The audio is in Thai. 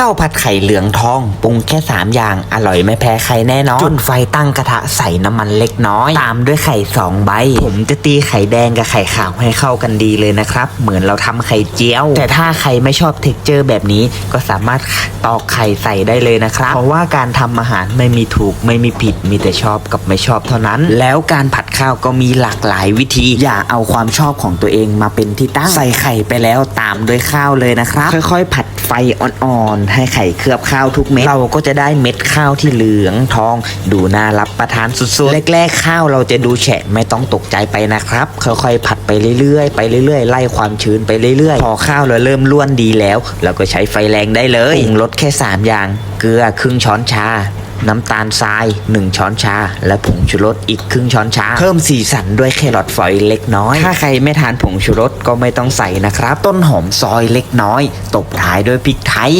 ข้าวผัดไข่เหลืองทองปรุงแค่ 3 อย่างอร่อยไม่แพ้ใครแน่นอน จุดไฟตั้งกระทะใส่น้ำมันเล็กน้อย ตามด้วยไข่ 2 ใบ ผมจะตีไข่แดงกับไข่ขาวให้เข้ากันดีเลยนะครับ เหมือนเราทำไข่เจียว แต่ถ้าใครไม่ชอบเท็กเจอร์แบบนี้ก็สามารถตอกไข่ใส่ได้เลยนะครับ เพราะว่าการทำอาหารไม่มีถูกไม่มีผิดมีแต่ชอบกับไม่ชอบเท่านั้น แล้วการผัดข้าวก็มีหลากหลายวิธี อย่าเอาความชอบของตัวเองมาเป็นที่ตั้งใส่ไข่ไปแล้วตามด้วยข้าวเลยนะครับ ค่อยๆ ผัดไฟอ่อนๆให้ไข่เคลือบข้าวทุกเม็ด เราก็จะได้เม็ดข้าวที่เหลืองทอง ดูน่ารับประทานสุดๆ แรกๆข้าวเราจะดูแฉะไม่ต้องตกใจไปนะครับ ค่อยๆผัดไปเรื่อยๆ ไปเรื่อยๆ ไล่ความชื้นไปเรื่อยๆ พอข้าวเราเริ่มล้วนดีแล้ว เราก็ใช้ไฟแรงได้เลยปรุงรสแค่ 3 อย่าง เกลือครึ่งช้อนชาน้ำตาลทราย 1 ช้อนชา และผงชูรสอีกครึ่งช้อนชา เพิ่มสีสันด้วยแครอทฝอยเล็กน้อย ถ้าใครไม่ทานผงชูรสก็ไม่ต้องใส่นะครับ ต้นหอมซอยเล็กน้อย ตบท้ายด้วยพริกไทย